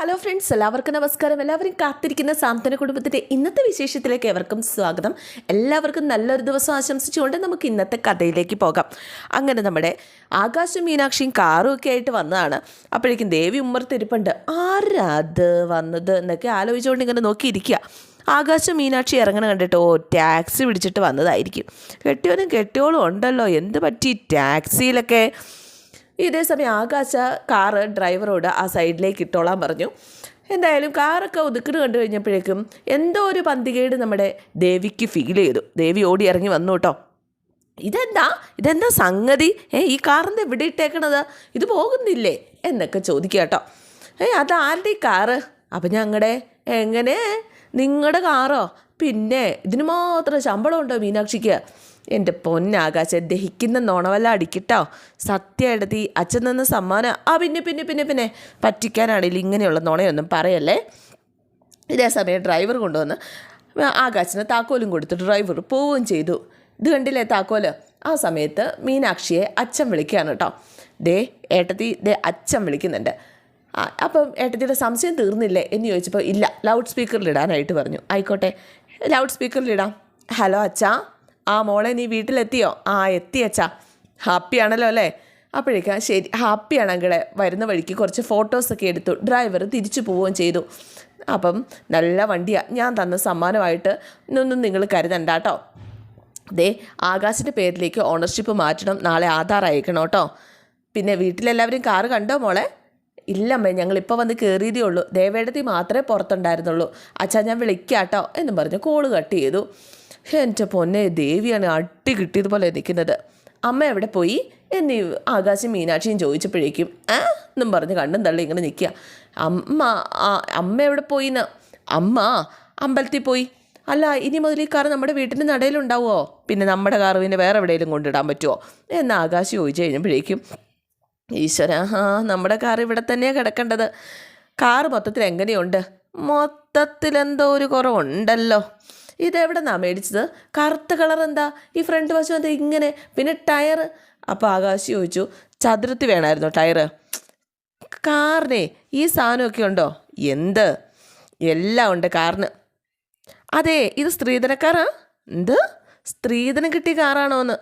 Hello friends എല്ലാവർക്കും നമസ്കാരം. എല്ലാവരും കാത്തിരിക്കുന്ന സാന്ത്വന കുടുംബത്തിന്റെ ഇന്നത്തെ വിശേഷത്തിലേക്ക് എവർക്കും സ്വാഗതം. എല്ലാവർക്കും നല്ലൊരു ദിവസം ആശംസിച്ചുകൊണ്ട് നമുക്ക് ഇന്നത്തെ കഥയിലേക്ക് പോകാം. അങ്ങനെ നമ്മുടെ ആകാശം മീനാക്ഷിയും കാറും ഒക്കെ ആയിട്ട് വന്നതാണ്. അപ്പോഴേക്കും ദേവി ഉമ്മർത്തിരിപ്പുണ്ട്. ആരാ അത് വന്നത്? എന്നൊക്കെ ആലോചിച്ചുകൊണ്ട് ഇങ്ങനെ നോക്കിയിരിക്കുക. ആകാശം മീനാക്ഷി ഇറങ്ങണ കണ്ടിട്ട് ഓ ടാക്സി പിടിച്ചിട്ട് വന്നതായിരിക്കും. കെട്ടിയോനും കെട്ടിയോളും ഉണ്ടല്ലോ. എന്ത് പറ്റി? ടാക്സിയിലൊക്കെ ഇതേ സമയം ആകാശ കാറ് ഡ്രൈവറോട് ആ സൈഡിലേക്ക് ഇട്ടോളാൻ പറഞ്ഞു. എന്തായാലും കാറൊക്കെ ഒതുക്കിട്ട് കണ്ടു കഴിഞ്ഞപ്പോഴേക്കും എന്തോ ഒരു പന്തികേട് നമ്മുടെ ദേവിക്ക് ഫീൽ ചെയ്തു. ദേവി ഓടി ഇറങ്ങി വന്നു കേട്ടോ. ഇതെന്താ? ഇതെന്താ സംഗതി? ഏ ഈ കാറിന്റെ എവിടെ ഇട്ടേക്കണത്? ഇത് പോകുന്നില്ലേ? എന്നൊക്കെ ചോദിക്കുക കേട്ടോ. ഏ അത് ആരുടെ ഈ കാറ്? അപ്പം ഞങ്ങളുടെ എങ്ങനെ? നിങ്ങളുടെ കാറോ? പിന്നെ ഇതിന് മാത്രം ശമ്പളം ഉണ്ടോ മീനാക്ഷിക്ക്? എന്റെ പൊന്നാകാശം ദഹിക്കുന്ന നോണവല്ല അടിക്കിട്ടോ? സത്യമായിട്ട് അച്ഛൻ തന്ന സമ്മാനം. ആ പിന്നെ പിന്നെ പിന്നെ പിന്നെ. പറ്റിക്കാനാണെങ്കിൽ ഇങ്ങനെയുള്ള നോണയൊന്നും പറയല്ലേ? ഇതേ സമയം ഡ്രൈവർ കൊണ്ടുവന്ന് ആകാശിന് താക്കോലും കൊടുത്ത് ഡ്രൈവർ പോവുകയും ചെയ്തു. ഇത് കണ്ടില്ലേ താക്കോൽ? ആ സമയത്ത് മീനാക്ഷിയെ അച്ഛൻ വിളിക്കുകയാണ് കേട്ടോ. ദേ ഏട്ടത്തി ദേ അച്ഛൻ വിളിക്കുന്നുണ്ട്. അപ്പം ഏട്ടത്തിയുടെ സംശയം തീർന്നില്ലേ എന്ന് ചോദിച്ചപ്പോൾ ഇല്ല ലൗഡ് സ്പീക്കറിലിടാനായിട്ട് പറഞ്ഞു. ആയിക്കോട്ടെ ലൗഡ് സ്പീക്കറിലിടാം ഹലോ അച്ഛാ. ആ മോളെ നീ വീട്ടിലെത്തിയോ? ആ എത്തി അച്ഛാ. ഹാപ്പിയാണല്ലോ അല്ലേ? അപ്പോഴേക്കും ശരി ഹാപ്പിയാണ് അങ്കിളെ. വരുന്ന വഴിക്ക് കുറച്ച് ഫോട്ടോസൊക്കെ എടുത്തു. ഡ്രൈവർ തിരിച്ചു പോവുകയും ചെയ്തു. അപ്പം നല്ല വണ്ടിയാണ് ഞാൻ തന്ന സമ്മാനമായിട്ട് ഇന്നൊന്നും നിങ്ങൾ കരുതണ്ട കേട്ടോ. ദേ ആകാശിന്റെ പേരിലേക്ക് ഓണർഷിപ്പ് മാറ്റണം. നാളെ ആധാർ അയക്കണം കേട്ടോ. പിന്നെ വീട്ടിലെല്ലാവരും കാറ് കണ്ടോ മോളെ? ഇല്ലമ്മേ ഞങ്ങളിപ്പോൾ വന്ന് കയറിയതേ ഉള്ളൂ. ദേവേടത്തി മാത്രമേ പുറത്തുണ്ടായിരുന്നുള്ളൂ. അച്ഛാ ഞാൻ വിളിക്കാം കേട്ടോ എന്നും പറഞ്ഞ് കോൾ കട്ട് ചെയ്തു. എന്റെ പൊന്നെ ദേവിയാണ് അട്ടി കിട്ടിയതുപോലെ നിൽക്കുന്നത്. അമ്മ എവിടെ പോയി? എന്നീ ആകാശം മീനാക്ഷിയും ചോദിച്ചപ്പോഴേക്കും ഏ എന്നും പറഞ്ഞ് കണ്ടും തള്ളി ഇങ്ങനെ നിൽക്കുക. അമ്മ അമ്മ എവിടെ പോയിന്ന്? അമ്മ അമ്പലത്തിൽ പോയി. അല്ല ഇനി മുതൽ ഈ കാർ നമ്മുടെ വീട്ടിന്റെ നടയിലുണ്ടാവുമോ? പിന്നെ നമ്മുടെ കാർ പിന്നെ വേറെ എവിടെയെങ്കിലും കൊണ്ടിടാൻ പറ്റുമോ? എന്ന് ആകാശ് ചോദിച്ചു കഴിഞ്ഞപ്പോഴേക്കും ഈശ്വര ആ നമ്മുടെ കാർ ഇവിടെ തന്നെയാണ് കിടക്കേണ്ടത്. കാറ് മൊത്തത്തിൽ എങ്ങനെയുണ്ട്? മൊത്തത്തിൽ എന്തോ ഒരു കുറവുണ്ടല്ലോ. ഇതെവിടെ നിന്നാണ് മേടിച്ചത്? കറുത്ത കളർ എന്താ? ഈ ഫ്രണ്ട് വശം എന്താ ഇങ്ങനെ? പിന്നെ ടയർ അപ്പോൾ ആകാശ് ചോദിച്ചു ചതുരത്തി വേണമായിരുന്നു ടയർ കാറിനെ ഈ സാധനമൊക്കെ ഉണ്ടോ? എന്ത്? എല്ലാം ഉണ്ട് കാറിന്. അതെ ഇത് സ്ത്രീധനക്കാരാ? എന്ത്? സ്ത്രീധനം കിട്ടിയ കാറാണോ എന്ന്.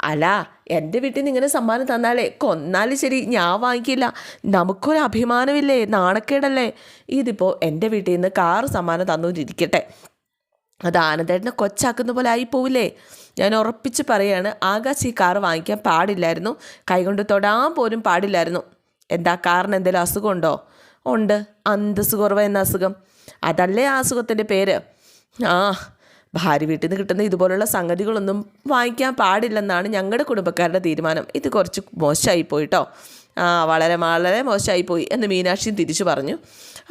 അല്ല എന്റെ വീട്ടിൽ നിന്ന് ഇങ്ങനെ സമ്മാനം തന്നാലേ കൊന്നാലും ശരി ഞാൻ വാങ്ങിക്കില്ല. നമുക്കൊരു അഭിമാനമില്ലേ? നാണക്കേടല്ലേ? ഇതിപ്പോൾ എന്റെ വീട്ടിൽ നിന്ന് കാറ് സമ്മാനം തന്നുകൊണ്ടിരിക്കട്ടെ. അത് ആനന്ദേട്ടനെ കൊച്ചാക്കുന്ന പോലെ ആയി പോവില്ലേ ഞാൻ ഉറപ്പിച്ച് പറയാണ് ആകാശ് ഈ കാറ് വാങ്ങിക്കാൻ പാടില്ലായിരുന്നു. കൈകൊണ്ട് തൊടാൻ പോലും പാടില്ലായിരുന്നു. എന്താ കാറിന് എന്തെങ്കിലും അസുഖമുണ്ടോ? ഉണ്ട്. അന്തസ് കുറവ് എന്ന അസുഖം. അതല്ലേ ആ അസുഖത്തിന്റെ പേര്? ആ ഭാര്യ വീട്ടിൽ നിന്ന് കിട്ടുന്ന ഇതുപോലുള്ള സംഗതികളൊന്നും വാങ്ങിക്കാൻ പാടില്ലെന്നാണ് ഞങ്ങളുടെ കുടുംബക്കാരുടെ തീരുമാനം. ഇത് കുറച്ച് മോശമായി പോയിട്ടോ ആ വളരെ വളരെ മോശമായി പോയി എന്ന് മീനാക്ഷിയും തിരിച്ചു പറഞ്ഞു.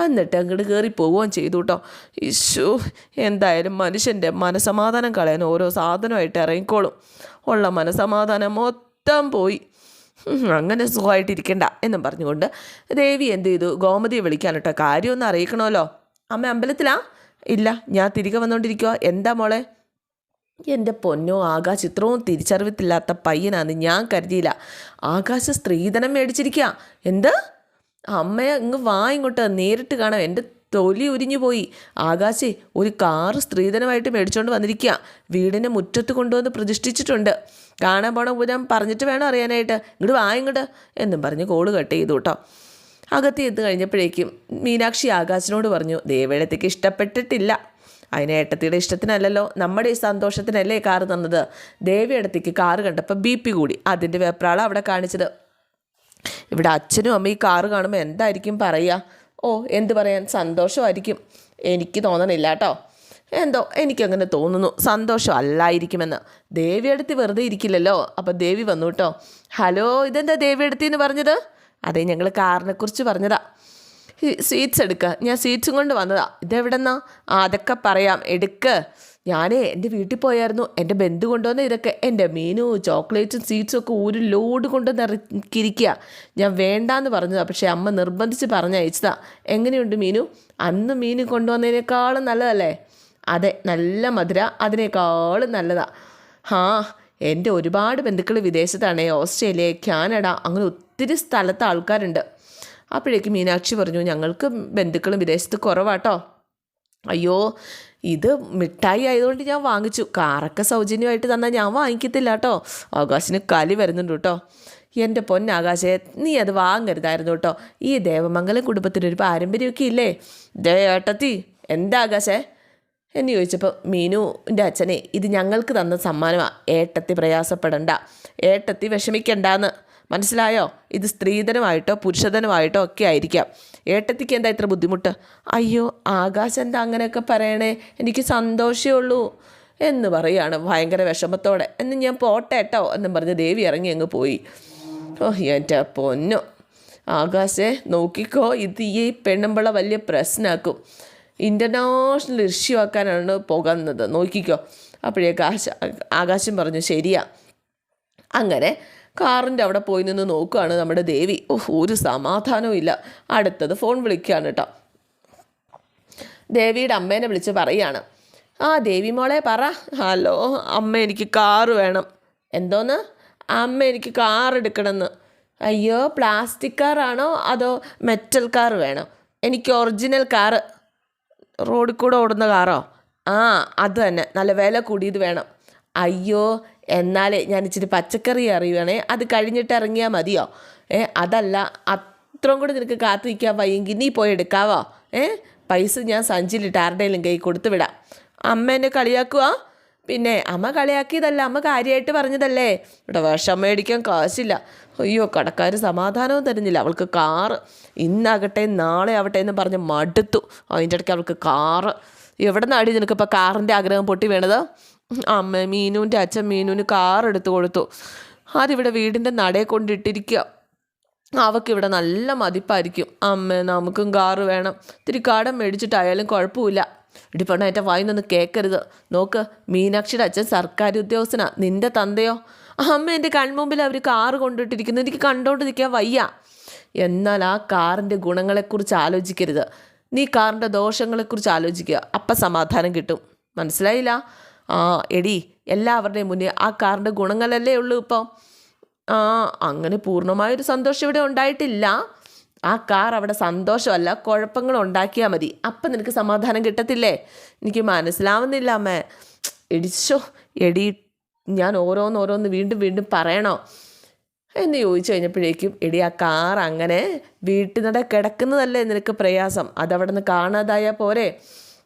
എന്നിട്ട് അങ്ങോട്ട് കയറി പോവുകയും ചെയ്തു കേട്ടോ ഇശു എന്തായാലും മനുഷ്യന്റെ മനസമാധാനം കളയാൻ ഓരോ സാധനമായിട്ട് ഇറങ്ങിക്കോളും. ഉള്ള മനസമാധാനം മൊത്തം പോയി. അങ്ങനെ സുഖമായിട്ടിരിക്കണ്ട എന്നും പറഞ്ഞുകൊണ്ട് ദേവി എന്ത് ചെയ്തു? ഗോമതിയെ വിളിക്കാൻ കേട്ടോ കാര്യമൊന്നും അറിയിക്കണമല്ലോ. അമ്മ അമ്പലത്തിലാ? ഇല്ല ഞാൻ തിരികെ വന്നുകൊണ്ടിരിക്കുക എന്താ മോളെ? എന്റെ പൊന്നോ ആകാശ് ഇത്രയും തിരിച്ചറിവത്തില്ലാത്ത പയ്യനാന്ന് ഞാൻ കരുതിയില്ല. ആകാശ് സ്ത്രീധനം മേടിച്ചിരിക്കുക എന്ത്? അമ്മയെ ഇങ്ങ് വാ ഇങ്ങോട്ട് നേരിട്ട് കാണാം. എന്റെ തൊലി ഉരിഞ്ഞു പോയി. ആകാശേ ഒരു കാറ് സ്ത്രീധനമായിട്ട് മേടിച്ചുകൊണ്ട് വന്നിരിക്കുക വീടിന്റെ മുറ്റത്ത് കൊണ്ടുവന്ന് പ്രതിഷ്ഠിച്ചിട്ടുണ്ട്. കാണാൻ പോണ പൂരം പറഞ്ഞിട്ട് വേണം അറിയാനായിട്ട്. ഇങ്ങോട്ട് വാ ഇങ്ങോട്ട് എന്നും പറഞ്ഞ് കോൾ കട്ട് ചെയ്തു കേട്ടോ അകത്ത് എത്ത് കഴിഞ്ഞപ്പോഴേക്കും മീനാക്ഷി ആകാശിനോട് പറഞ്ഞു ദേവേടത്തേക്ക് ഇഷ്ടപ്പെട്ടിട്ടില്ല. അതിന് ഏട്ടത്തിയുടെ ഇഷ്ടത്തിനല്ലല്ലോ നമ്മുടെ ഈ സന്തോഷത്തിനല്ലേ കാറ് തന്നത്. ദേവിയടത്തേക്ക് കാറ് കണ്ടപ്പോൾ ബി പി കൂടി. അതിന്റെ വെപ്രാളം അവിടെ കാണിച്ചത്. ഇവിടെ അച്ഛനും അമ്മയും ഈ കാറ് കാണുമ്പോൾ എന്തായിരിക്കും പറയുക ഓ എന്ത് പറയാൻ? സന്തോഷമായിരിക്കും. എനിക്ക് തോന്നണില്ല കേട്ടോ. എന്തോ എനിക്കങ്ങനെ തോന്നുന്നു. സന്തോഷം അല്ലായിരിക്കുമെന്ന് ദേവിയടുത്ത് വെറുതെ ഇരിക്കില്ലല്ലോ. അപ്പോൾ ദേവി വന്നു കേട്ടോ. ഹലോ ഇതെന്താ ദേവിയടുത്തി എന്ന് പറഞ്ഞത്? അതെ ഞങ്ങൾ കാറിനെക്കുറിച്ച് പറഞ്ഞതാ. സ്വീറ്റ്സ് എടുക്കുക ഞാൻ സ്വീറ്റ്സും കൊണ്ട് വന്നതാ. ഇതെവിടെന്നാ? ആ അതൊക്കെ പറയാം. എടുക്ക്. ഞാനേ എന്റെ വീട്ടിൽ പോയായിരുന്നു. എന്റെ ബന്ധു കൊണ്ടുവന്ന ഇതൊക്കെ. എന്റെ മീനും ചോക്ലേറ്റും സ്വീറ്റ്സും ഒക്കെ ഒരു ലോഡ് കൊണ്ട് നിറക്കിരിക്കുക ഞാൻ വേണ്ടാന്ന് പറഞ്ഞതാ. പക്ഷേ അമ്മ നിർബന്ധിച്ച് പറഞ്ഞയച്ചതാ. എങ്ങനെയുണ്ട് മീനു? അന്ന് മീൻ കൊണ്ടുവന്നതിനേക്കാളും നല്ലതല്ലേ? അതെ നല്ല മധുര. അതിനേക്കാളും നല്ലതാ. ഹാ എന്റെ ഒരുപാട് ബന്ധുക്കൾ വിദേശത്താണേ. ഓസ്ട്രേലിയ കാനഡ അങ്ങനെ ഒത്തിരി സ്ഥലത്ത് ആൾക്കാരുണ്ട്. അപ്പോഴേക്ക് മീനാക്ഷി പറഞ്ഞു ഞങ്ങൾക്ക് ബന്ധുക്കളും വിദേശത്ത് കുറവാട്ടോ. അയ്യോ ഇത് മിഠായി ആയതുകൊണ്ട് ഞാൻ വാങ്ങിച്ചു. കാറൊക്കെ സൗജന്യമായിട്ട് തന്നാൽ ഞാൻ വാങ്ങിക്കത്തില്ല കേട്ടോ ആകാശിന് കലി വരുന്നുണ്ട് കേട്ടോ എന്റെ പൊന്നാകാശേ നീ അത് വാങ്ങരുതായിരുന്നു കേട്ടോ ഈ ദേവമംഗലം കുടുംബത്തിനൊരു പാരമ്പര്യമൊക്കെ ഇല്ലേ? ദേ ഏട്ടത്തി എന്താ ആകാശേ? എന്ന് ചോദിച്ചപ്പോൾ മീനുവിന്റെ അച്ഛനെ ഇത് ഞങ്ങൾക്ക് തന്ന സമ്മാനമാണ് ഏട്ടത്തി പ്രയാസപ്പെടണ്ട. ഏട്ടത്തി വിഷമിക്കണ്ടാന്ന്. മനസ്സിലായോ? ഇത് സ്ത്രീധനമായിട്ടോ പുരുഷധനമായിട്ടോ ഒക്കെ ആയിരിക്കാം. ഏട്ടത്തിക്ക് എന്താ ഇത്ര ബുദ്ധിമുട്ട്? അയ്യോ ആകാശ് എന്താ അങ്ങനെയൊക്കെ പറയണേ? എനിക്ക് സന്തോഷമേ ഉള്ളൂ എന്ന് പറയുകയാണ് ഭയങ്കര വിഷമത്തോടെ. എന്ന് ഞാൻ പോട്ടെ കേട്ടോ എന്നും പറഞ്ഞ് ദേവി ഇറങ്ങി അങ്ങ് പോയി. ഓഹ് എന്റെ പൊന്നു. ആകാശേ നോക്കിക്കോ ഇത് ഈ പെണ്ണുമ്പിള വലിയ പ്രശ്നമാക്കും ഇന്റർനാഷണൽ ഇഷ്യൂ ആക്കാനാണ് പോകുന്നത്. നോക്കിക്കോ. അപ്പോഴേക്ക് ആശ ആകാശം പറഞ്ഞു ശരിയാ. അങ്ങനെ കാറിന്റെ അവിടെ പോയി നിന്ന് നോക്കുകയാണ് നമ്മുടെ ദേവി. ഓഹ് ഒരു സമാധാനവും ഇല്ല. അടുത്തത് ഫോൺ വിളിക്കുകയാണ് കേട്ടോ. ദേവിയുടെ അമ്മേനെ വിളിച്ച് പറയാണ് ആ ദേവി മോളെ പറ. ഹലോ അമ്മ എനിക്ക് കാറ് വേണം. എന്തോന്ന്? അമ്മ എനിക്ക് കാർ എടുക്കണമെന്ന്. അയ്യോ പ്ലാസ്റ്റിക് കാറാണോ അതോ മെറ്റൽ കാർ വേണം? എനിക്ക് ഒറിജിനൽ കാറ്. റോഡിൽ കൂടെ ഓടുന്ന കാറോ? ആ അത് തന്നെ. നല്ല വില കൂടിയത് വേണം. അയ്യോ എന്നാലേ ഞാൻ ഇച്ചിരി പച്ചക്കറി അറിയുവാണേ. അത് കഴിഞ്ഞിട്ട് ഇറങ്ങിയാൽ മതിയോ? ഏ അതല്ല അത്രയും കൂടി നിനക്ക് കാത്തു നിൽക്കാൻ വയ്യെങ്കിൽ നീ പോയി എടുക്കാവോ? ഏ പൈസ ഞാൻ സഞ്ചിയിലിട്ട് ആരുടെയും കൈ കൊടുത്തു വിടാം. അമ്മ എന്നെ കളിയാക്കുക പിന്നെ അമ്മ കളിയാക്കിയതല്ല അമ്മ കാര്യമായിട്ട് പറഞ്ഞതല്ലേ? ഇവിടെ വിഷം മേടിക്കാൻ കാശില്ല. അയ്യോ കടക്കാർ സമാധാനവും തരുന്നില്ല. അവൾക്ക് കാറ്. ഇന്നാകട്ടെ നാളെ ആവട്ടെ എന്ന് പറഞ്ഞ് മടുത്തു. അതിന്റെ ഇടയ്ക്ക് അവൾക്ക് കാറ്. എവിടെ നിന്നാടി നിനക്കിപ്പോൾ കാറിന്റെ ആഗ്രഹം പൊട്ടി വീണത്? അമ്മ മീനുവിന്റെ അച്ഛൻ മീനുവിന് കാർ കൊടുത്തു. അതിവിടെ വീടിന്റെ നടയെ കൊണ്ടിട്ടിരിക്കുക അവക്കിവിടെ നല്ല മതിപ്പായിരിക്കും. അമ്മ നമുക്കും കാറ് വേണം. ഇത്തിരി കടം മേടിച്ചിട്ടായാലും കുഴപ്പമില്ല. ഇടിപ്പണ എന്റെ വായി നിന്ന് കേൾക്കരുത് നോക്ക് മീനാക്ഷിയുടെ അച്ഛൻ സർക്കാർ ഉദ്യോഗസ്ഥനാ. നിന്റെ തന്തയോ? അമ്മ എന്റെ കൺമുമ്പിൽ അവർ കാറ് കൊണ്ടിട്ടിരിക്കുന്നു. എനിക്ക് കണ്ടോണ്ട് നിൽക്കാൻ വയ്യ. എന്നാൽ ആ കാറിന്റെ ഗുണങ്ങളെക്കുറിച്ച് ആലോചിക്കരുത്. നീ കാറിന്റെ ദോഷങ്ങളെക്കുറിച്ച് ആലോചിക്കുക. അപ്പം സമാധാനം കിട്ടും. മനസ്സിലായില്ല? ആ എടി എല്ലാവരുടെയും മുന്നേ ആ കാറിന്റെ ഗുണങ്ങളല്ലേ ഉള്ളൂ ഇപ്പം. ആ അങ്ങനെ പൂർണമായൊരു സന്തോഷം ഇവിടെ ഉണ്ടായിട്ടില്ല. ആ കാർ അവിടെ സന്തോഷമല്ല കുഴപ്പങ്ങൾ ഉണ്ടാക്കിയാൽ മതി. അപ്പം നിനക്ക് സമാധാനം കിട്ടത്തില്ലേ? എനിക്ക് മനസ്സിലാവുന്നില്ല അമ്മേ. എടിച്ചോ എടി ഞാൻ ഓരോന്നോരോന്ന് വീണ്ടും വീണ്ടും പറയണോ? എന്ന് ചോദിച്ചു കഴിഞ്ഞപ്പോഴേക്കും എടി ആ കാർ അങ്ങനെ വീട്ടിനടെ കിടക്കുന്നതല്ലേ നിനക്ക് പ്രയാസം? അതവിടെ നിന്ന് കാണാതായാൽ പോരെ?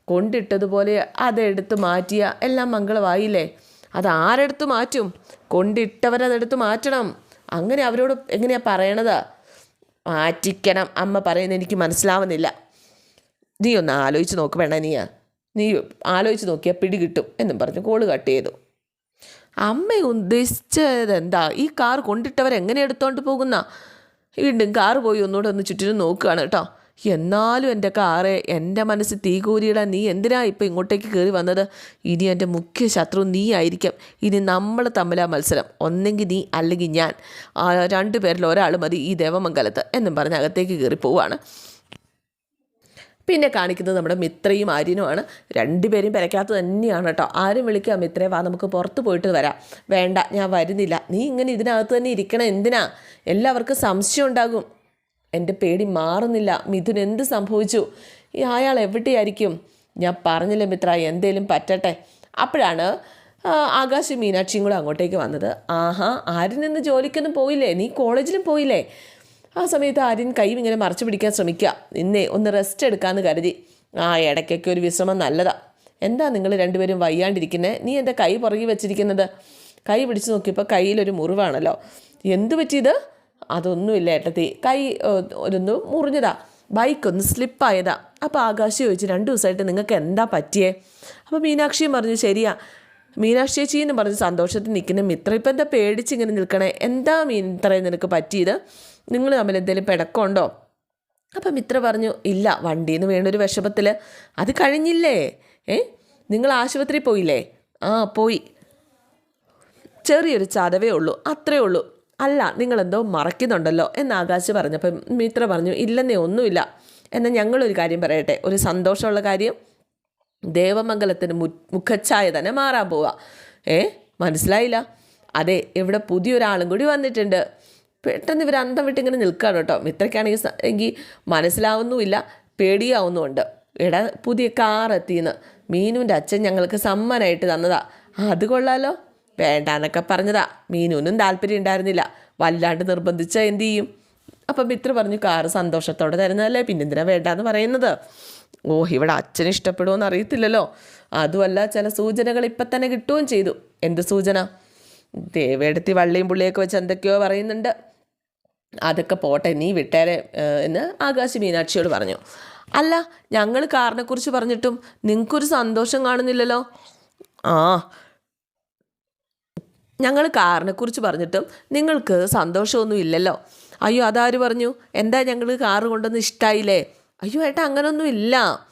കൊണ്ടിട്ടതുപോലെ അതെടുത്ത് മാറ്റിയ എല്ലാം മംഗളമായില്ലേ അത് ആരെടുത്ത് മാറ്റും? കൊണ്ടിട്ടവരതെടുത്ത് മാറ്റണം. അങ്ങനെ അവരോട് എങ്ങനെയാ പറയണത്? മാറ്റിക്കണം. അമ്മ പറയുന്നത് എനിക്ക് മനസ്സിലാവുന്നില്ല. നീ ഒന്ന് ആലോചിച്ച് നോക്ക് വേണ നീയാ. നീ ആലോചിച്ച് നോക്കിയാൽ പിടി കിട്ടും എന്നും പറഞ്ഞു കോൾ കട്ട് ചെയ്തു. അമ്മ ഉദ്ദേശിച്ചത് എന്താ? ഈ കാർ കൊണ്ടിട്ടവരെങ്ങനെ എടുത്തോണ്ട് പോകുന്ന? വീണ്ടും കാർ പോയി ഒന്നുകൂടെ ഒന്ന് ചുറ്റിനും നോക്കുകയാണ് കേട്ടോ. എന്നാലും എന്റെ കാറെ എന്റെ മനസ്സ് തീ കൂരിയിടാൻ നീ എന്തിനാ ഇപ്പം ഇങ്ങോട്ടേക്ക് കയറി വന്നത്? ഇനി എന്റെ മുഖ്യ ശത്രു നീ ആയിരിക്കും. ഇനി നമ്മൾ തമ്മിലാ മത്സരം. ഒന്നെങ്കിൽ നീ അല്ലെങ്കിൽ ഞാൻ. രണ്ടു പേരിൽ ഒരാൾ മതി ഈ ദേവമംഗലത്ത് എന്നും പറഞ്ഞ് അകത്തേക്ക് കയറി പോവാണ്. പിന്നെ കാണിക്കുന്നത് നമ്മുടെ മിത്രയും ആര്യനുമാണ്. രണ്ടുപേരും പെരയ്ക്കകത്ത് തന്നെയാണ് കേട്ടോ. ആരും വിളിക്കാം മിത്രയെ വാ നമുക്ക് പുറത്ത് പോയിട്ട് വരാം. വേണ്ട ഞാൻ വരുന്നില്ല. നീ ഇങ്ങനെ ഇതിനകത്ത് തന്നെ ഇരിക്കണം എന്തിനാ? എല്ലാവർക്കും സംശയം ഉണ്ടാകും. എന്റെ പേടി മാറുന്നില്ല. മിഥുൻ എന്ത് സംഭവിച്ചു? ഈ അയാൾ എവിടെയായിരിക്കും? ഞാൻ പറഞ്ഞില്ല മിത്ര എന്തേലും പറ്റട്ടെ. അപ്പോഴാണ് ആകാശ് മീനാക്ഷിയും കൂടെ അങ്ങോട്ടേക്ക് വന്നത്. ആഹാ ആരിൽ നിന്ന് ജോലിക്കൊന്നും പോയില്ലേ? നീ കോളേജിലും പോയില്ലേ? ആ സമയത്ത് ആര്യൻ കൈ ഇങ്ങനെ മറച്ചു പിടിക്കാൻ ശ്രമിക്കുക. ഇന്നേ ഒന്ന് റെസ്റ്റ് എടുക്കാമെന്ന് കരുതി. ആ ഇടയ്ക്കൊക്കെ ഒരു വിശ്രമം നല്ലതാ. എന്താ നിങ്ങൾ രണ്ടുപേരും വയ്യാണ്ടിരിക്കുന്നത് നീ എന്റെ കൈ പുറകി വെച്ചിരിക്കുന്നത്? കൈ പിടിച്ച് നോക്കിയപ്പോൾ കയ്യിലൊരു മുറിവാണല്ലോ. എന്തു പറ്റിയത്? അതൊന്നുമില്ല ഏട്ടത്തി. കൈ ഒന്ന് മുറിഞ്ഞതാ. ബൈക്കൊന്ന് സ്ലിപ്പായതാ. അപ്പോൾ ആകാശ് ചോദിച്ചു രണ്ട് ദിവസമായിട്ട് നിങ്ങൾക്ക് എന്താ പറ്റിയേ? അപ്പോൾ മീനാക്ഷിയും പറഞ്ഞു ശരിയാ. മീനാക്ഷി ചേച്ചി എന്ന് പറഞ്ഞ് സന്തോഷത്തിൽ നിൽക്കുന്ന മിത്ര ഇപ്പം എന്താ പേടിച്ച് ഇങ്ങനെ നിൽക്കണേ? എന്താ മീത്രയെ നിനക്ക് പറ്റിയത്? നിങ്ങൾ തമ്മിൽ എന്തെങ്കിലും പിടക്കമുണ്ടോ? അപ്പം മിത്ര പറഞ്ഞു ഇല്ല വണ്ടിയിൽ നിന്ന് വീണൊരു വിഷമത്തിൽ അത് കഴിഞ്ഞില്ലേ? ഏ? നിങ്ങൾ ആശുപത്രിയിൽ പോയില്ലേ? ആ പോയി. ചെറിയൊരു ചതവേ ഉള്ളൂ. അത്രേ ഉള്ളൂ. അല്ല നിങ്ങളെന്തോ മറക്കുന്നുണ്ടല്ലോ എന്ന് ആകാശ് പറഞ്ഞപ്പം മിത്ര പറഞ്ഞു ഇല്ലെന്നേ ഒന്നുമില്ല. എന്നാൽ ഞങ്ങളൊരു കാര്യം പറയട്ടെ ഒരു സന്തോഷമുള്ള കാര്യം. ദേവമംഗലത്തിന് മു മുഖച്ഛായ തന്നെ മാറാൻ പോവുക ഏ മനസ്സിലായില്ല? അതെ ഇവിടെ പുതിയൊരാളും കൂടി വന്നിട്ടുണ്ട്. പെട്ടെന്ന് ഇവർ അന്തം വിട്ടിങ്ങനെ നിൽക്കുകയാണ് കേട്ടോ. മിത്രയ്ക്കാണെങ്കിൽ എങ്കിൽ മനസ്സിലാവുന്നുമില്ല പേടിയാവുന്നുമുണ്ട്. എടാ പുതിയ കാർ എത്തിയെന്ന് മീനുവിന്റെ അച്ഛൻ ഞങ്ങൾക്ക് സമ്മാനമായിട്ട് തന്നതാ. അത് കൊള്ളാലോ. വേണ്ടാന്നൊക്കെ പറഞ്ഞതാ. മീനുവിനും താല്പര്യം ഉണ്ടായിരുന്നില്ല. വല്ലാണ്ട് നിർബന്ധിച്ച എന്ത് ചെയ്യും? അപ്പം മിത്ര പറഞ്ഞു കാറ് സന്തോഷത്തോടെ തരുന്നതല്ലേ? പിന്നെന്തിനാ വേണ്ടാന്ന് പറയുന്നത്? ഓ ഇവിടെ അച്ഛന് ഇഷ്ടപ്പെടുമോന്ന് അറിയത്തില്ലല്ലോ. അതുമല്ല ചില സൂചനകൾ ഇപ്പം തന്നെ കിട്ടുകയും ചെയ്തു. എന്ത് സൂചന? ദേവേടത്തി വള്ളിയും പുള്ളിയൊക്കെ വെച്ച് എന്തൊക്കെയോ പറയുന്നുണ്ട്. അതൊക്കെ പോട്ടെ നീ വിട്ടേരെ എന്ന് ആകാശ് മീനാക്ഷിയോട് പറഞ്ഞു. അല്ല ഞങ്ങൾ കാറിനെക്കുറിച്ച് പറഞ്ഞിട്ടും നിങ്ങൾക്കൊരു സന്തോഷം കാണുന്നില്ലല്ലോ. ആ ഞങ്ങൾ കാറിനെക്കുറിച്ച് പറഞ്ഞിട്ടും നിങ്ങൾക്ക് സന്തോഷമൊന്നും ഇല്ലല്ലോ. അയ്യോ അതാര് പറഞ്ഞു? എന്താ ഞങ്ങൾ കാറ് കൊണ്ടൊന്നും ഇഷ്ടമായില്ലേ അയ്യോ ഏട്ടാ അങ്ങനൊന്നും ഇല്ല.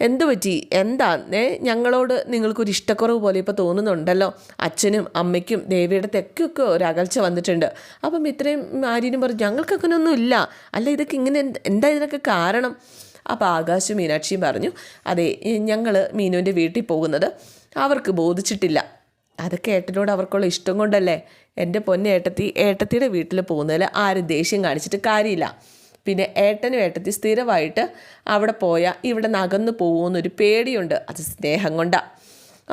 എന്തു പറ്റി? എന്താ? ഏ ഞങ്ങളോട് നിങ്ങൾക്കൊരു ഇഷ്ടക്കുറവ് പോലെ ഇപ്പോൾ തോന്നുന്നുണ്ടല്ലോ. അച്ഛനും അമ്മയ്ക്കും ദേവിയുടെ തെക്കൊക്കെ ഒരകൽച്ച വന്നിട്ടുണ്ട്. അപ്പം ഇത്രയും ആര്യനും പറഞ്ഞു ഞങ്ങൾക്ക് അങ്ങനെയൊന്നും ഇല്ല. അല്ല ഇതൊക്കെ ഇങ്ങനെ എന്താ ഇതിനൊക്കെ കാരണം? അപ്പോൾ ആകാശും മീനാക്ഷിയും പറഞ്ഞു അതെ ഞങ്ങൾ മീനുവിന്റെ വീട്ടിൽ പോകുന്നത് അവർക്ക് ബോധിച്ചിട്ടില്ല. അതൊക്കെ ഏട്ടനോട് അവർക്കുള്ള ഇഷ്ടം കൊണ്ടല്ലേ? എന്റെ പൊന്നെ ഏട്ടത്തി ഏട്ടത്തിയുടെ വീട്ടിൽ പോകുന്നതിൽ ആരും ദേഷ്യം കാണിച്ചിട്ട് കാര്യമില്ല. പിന്നെ ഏട്ടനും ഏട്ടത്തി സ്ഥിരമായിട്ട് അവിടെ പോയാൽ ഇവിടെ നകന്നു പോകുമെന്നൊരു പേടിയുണ്ട്. അത് സ്നേഹം കൊണ്ടാണ്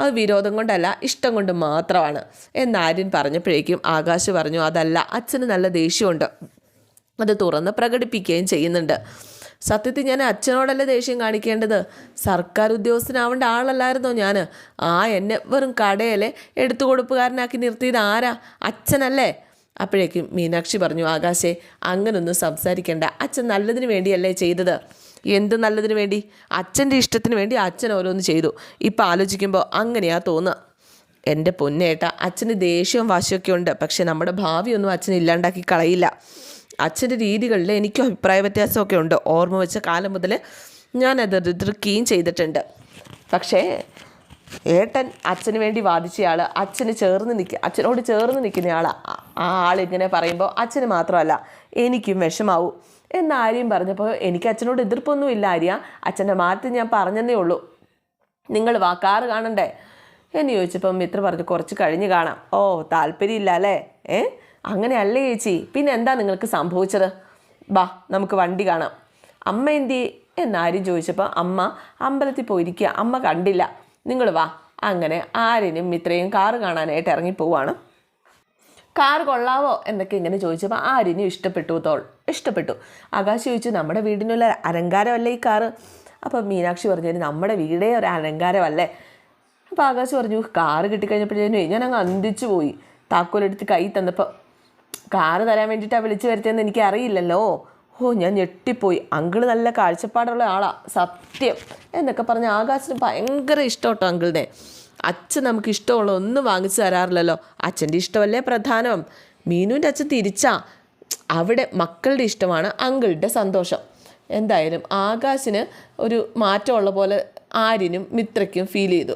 അത് വിരോധം കൊണ്ടല്ല ഇഷ്ടം കൊണ്ട് മാത്രമാണ്. എന്നാര്യൻ പറഞ്ഞപ്പോഴേക്കും ആകാശ് പറഞ്ഞു അതല്ല അച്ഛന് നല്ല ദേഷ്യമുണ്ട്. അത് തുറന്ന് പ്രകടിപ്പിക്കുകയും ചെയ്യുന്നുണ്ട്. സത്യത്തിൽ ഞാൻ അച്ഛനോടല്ലേ ദേഷ്യം കാണിക്കേണ്ടത്? സർക്കാർ ഉദ്യോഗസ്ഥനാവേണ്ട ആളല്ലായിരുന്നോ ഞാൻ ആ എന്നെ വെറും കടയിലെ എടുത്തുകൊടുപ്പുകാരനാക്കി നിർത്തിയത് ആരാ? അച്ഛനല്ലേ? അപ്പോഴേക്കും മീനാക്ഷി പറഞ്ഞു ആകാശേ അങ്ങനൊന്നും സംസാരിക്കേണ്ട. അച്ഛൻ നല്ലതിന് വേണ്ടിയല്ലേ ചെയ്തത്. എന്ത് നല്ലതിന് വേണ്ടി? അച്ഛന്റെ ഇഷ്ടത്തിന് വേണ്ടി അച്ഛൻ ഓരോന്ന് ചെയ്തു. ഇപ്പം ആലോചിക്കുമ്പോൾ അങ്ങനെയാ തോന്നുക. എന്റെ പൊന്നേട്ട അച്ഛന് ദേഷ്യവും വാശിയൊക്കെ ഉണ്ട്. പക്ഷെ നമ്മുടെ ഭാവിയൊന്നും അച്ഛൻ ഇല്ലാണ്ടാക്കി കളയില്ല. അച്ഛന്റെ രീതികളിൽ എനിക്കും അഭിപ്രായ വ്യത്യാസമൊക്കെ ഉണ്ട്. ഓർമ്മ വെച്ച കാലം മുതൽ ഞാനത് എതിർക്കുകയും ചെയ്തിട്ടുണ്ട്. പക്ഷേ ഏട്ടൻ അച്ഛന് വേണ്ടി വാദിച്ചയാൾ അച്ഛന് ചേർന്ന് നിൽക്കുക അച്ഛനോട് ചേർന്ന് നിൽക്കുന്നയാൾ ആ ആൾ ഇങ്ങനെ പറയുമ്പോൾ അച്ഛന് മാത്രമല്ല എനിക്കും വിഷമാവും. എന്ന് ആര്യം പറഞ്ഞപ്പോൾ എനിക്ക് അച്ഛനോട് എതിർപ്പൊന്നും ഇല്ല ആര്യ. അച്ഛന്റെ മാറ്റി ഞാൻ പറഞ്ഞതേ ഉള്ളൂ. നിങ്ങൾ വാ കാറ് കാണണ്ടേ? എന്ന് ചോദിച്ചപ്പം മിത്ര പറഞ്ഞു കുറച്ച് കഴിഞ്ഞ് കാണാം. ഓ താല്പര്യമില്ല അല്ലേ? ഏ അങ്ങനെയല്ലേ ചേച്ചി. പിന്നെ എന്താ നിങ്ങൾക്ക് സംഭവിച്ചത്? ബാ നമുക്ക് വണ്ടി കാണാം. അമ്മ എന്തി എന്നാരും ചോദിച്ചപ്പോൾ അമ്മ അമ്പലത്തിൽ പോയിരിക്കുക. അമ്മ കണ്ടില്ല. നിങ്ങൾ വാ. അങ്ങനെ ആരിനും ഇത്രയും കാറ് കാണാനായിട്ട് ഇറങ്ങിപ്പോവാണ്. കാർ കൊള്ളാവോ? എന്നൊക്കെ ഇങ്ങനെ ചോദിച്ചപ്പോൾ ആരിനും ഇഷ്ടപ്പെട്ടു തോൾ. ഇഷ്ടപ്പെട്ടു. ആകാശ് ചോദിച്ചു നമ്മുടെ വീടിനുള്ള അലങ്കാരമല്ലേ ഈ കാറ്? അപ്പോൾ മീനാക്ഷി പറഞ്ഞു നമ്മുടെ വീടേ ഒരു അലങ്കാരമല്ലേ? അപ്പോൾ ആകാശ് പറഞ്ഞു കാറ് കിട്ടിക്കഴിഞ്ഞപ്പോഴേനും ഞാൻ അങ്ങ് അന്തിച്ചു പോയി. താക്കോലെടുത്ത് കൈ തന്നപ്പോൾ കാറ് തരാൻ വേണ്ടിയിട്ടാണ് വിളിച്ചു വരുത്തിയെന്ന് എനിക്ക് അറിയില്ലല്ലോ ഓ ഞാൻ ഞെട്ടിപ്പോയി. അങ്കിൾ നല്ല കാഴ്ചപ്പാടുള്ള ആളാ. സത്യം. എന്നൊക്കെ പറഞ്ഞ് ആകാശിന് ഭയങ്കര ഇഷ്ടം കേട്ടോ അങ്കിളിനെ. അച്ഛൻ നമുക്ക് ഇഷ്ടമുള്ള ഒന്നും വാങ്ങിച്ചു തരാറില്ലല്ലോ. അച്ഛന്റെ ഇഷ്ടമല്ലേ പ്രധാനം? മീനുവിന്റെ അച്ഛൻ തിരിച്ചാ. അവിടെ മക്കളുടെ ഇഷ്ടമാണ് അങ്കിളുടെ സന്തോഷം. എന്തായാലും ആകാശിന് ഒരു മാറ്റമുള്ള പോലെ ആര്യനും മിത്രയ്ക്കും ഫീൽ ചെയ്തു.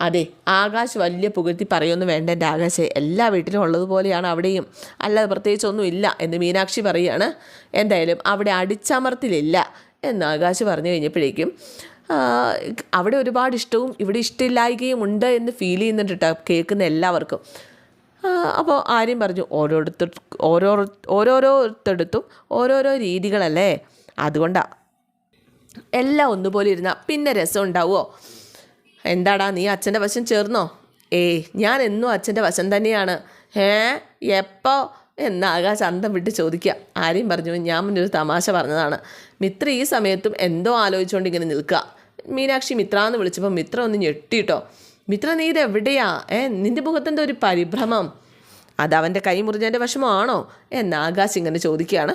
അതെ ആകാശ് വലിയ പുകഴ്ത്തി പറയുമെന്ന് വേണ്ട എന്റെ ആകാശെ എല്ലാ വീട്ടിലും ഉള്ളതുപോലെയാണ് അവിടെയും. അല്ലാതെ പ്രത്യേകിച്ചൊന്നും ഇല്ല എന്ന് മീനാക്ഷി പറയുകയാണ് എന്തായാലും അവിടെ അടിച്ചമർത്തിലില്ല എന്ന് ആകാശ് പറഞ്ഞു കഴിഞ്ഞപ്പോഴേക്കും അവിടെ ഒരുപാട് ഇഷ്ടവും ഇവിടെ ഇഷ്ടമില്ലായികയും ഉണ്ട് എന്ന് ഫീൽ ചെയ്യുന്നുണ്ട് കേട്ടോ കേൾക്കുന്ന എല്ലാവർക്കും. അപ്പോൾ ആര്യം പറഞ്ഞു ഓരോരുത്തർ ഓരോ ഓരോരോരുത്തടുത്തും ഓരോരോ രീതികളല്ലേ? അതുകൊണ്ടാണ് എല്ലാം ഒന്നുപോലെ ഇരുന്നാൽ പിന്നെ രസം ഉണ്ടാവുമോ എന്താടാ നീ അച്ഛന്റെ വശം ചേർന്നോ? ഏയ് ഞാൻ എന്നും അച്ഛന്റെ വശം തന്നെയാണ്. ഏ എപ്പോ? എന്ന് ആകാശ് അന്തം വിട്ട് ചോദിക്കുക. ആരെയും പറഞ്ഞു ഞാൻ മുന്നൊരു തമാശ പറഞ്ഞതാണ്. മിത്ര ഈ സമയത്തും എന്തോ ആലോചിച്ചുകൊണ്ട് ഇങ്ങനെ നിൽക്കുക. മീനാക്ഷി മിത്ര എന്ന് വിളിച്ചപ്പോൾ മിത്ര ഒന്ന് ഞെട്ടിട്ടോ. മിത്ര നീ ഇതെവിടെയാ? ഏ നിന്റെ മുഖത്തെന്തോ ഒരു പരിഭ്രമം. അത് അവന്റെ കൈ മുറിഞ്ഞതിന്റെ വശമാണോ? എന്ന് ആകാശ് ഇങ്ങനെ ചോദിക്കുകയാണ്.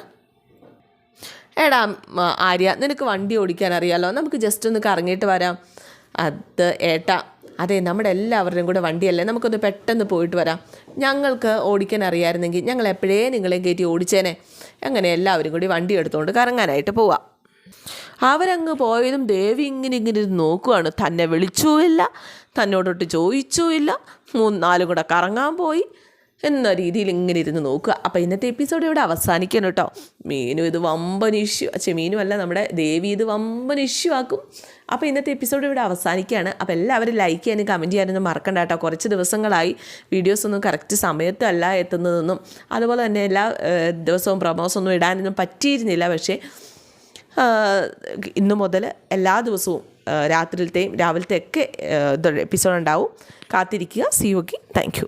എടാ ആര്യ നിനക്ക് വണ്ടി ഓടിക്കാൻ അറിയാലോ? നമുക്ക് ജസ്റ്റ് ഒന്ന് കറങ്ങിയിട്ട് വരാം. അത് ഏട്ടാ. അതെ നമ്മുടെ എല്ലാവരുടെയും കൂടെ വണ്ടിയല്ലേ? നമുക്കൊന്ന് പെട്ടെന്ന് പോയിട്ട് വരാം. ഞങ്ങൾക്ക് ഓടിക്കാൻ അറിയാമായിരുന്നെങ്കിൽ ഞങ്ങൾ എപ്പോഴേ നിങ്ങളെ കയറ്റി ഓടിച്ചേനെ. അങ്ങനെ എല്ലാവരും കൂടി വണ്ടി എടുത്തുകൊണ്ട് കറങ്ങാനായിട്ട് പോവാം. അവരങ്ങ് പോയതും ദേവി ഇങ്ങനെ ഇങ്ങനെ ഇരുന്ന് നോക്കുവാണ്. തന്നെ വിളിച്ചുമില്ല തന്നോടൊട്ട് ചോദിച്ചുമില്ല. മൂന്ന് നാലും കൂടെ കറങ്ങാൻ പോയി. എന്ന രീതിയിൽ ഇങ്ങനെ ഇരുന്ന് നോക്കുക. അപ്പോൾ ഇന്നത്തെ എപ്പിസോഡ് ഇവിടെ അവസാനിക്കണം കേട്ടോ. മീനു ഇത് വമ്പൻ ഇഷ്യൂ ചെ മീനു അല്ല നമ്മുടെ ദേവി ഇത് വമ്പൻ ഇഷ്യൂ ആക്കും. അപ്പോൾ ഇന്നത്തെ എപ്പിസോഡ് ഇവിടെ അവസാനിക്കുകയാണ്. അപ്പോൾ എല്ലാവരും ലൈക്ക് ചെയ്യാനും കമന്റ് ചെയ്യാനൊന്നും മറക്കണ്ട കേട്ടോ. കുറച്ച് ദിവസങ്ങളായി വീഡിയോസ് ഒന്നും കറക്റ്റ് സമയത്തല്ല എത്തുന്നതെന്നും അതുപോലെ തന്നെ എല്ലാ ദിവസവും പ്രമോസൊന്നും ഇടാനൊന്നും പറ്റിയിരുന്നില്ല. പക്ഷേ ഇന്നു മുതൽ എല്ലാ ദിവസവും രാത്രിയിലത്തെയും രാവിലത്തെയൊക്കെ എപ്പിസോഡ് ഉണ്ടാവും. കാത്തിരിക്കുക. C you thank you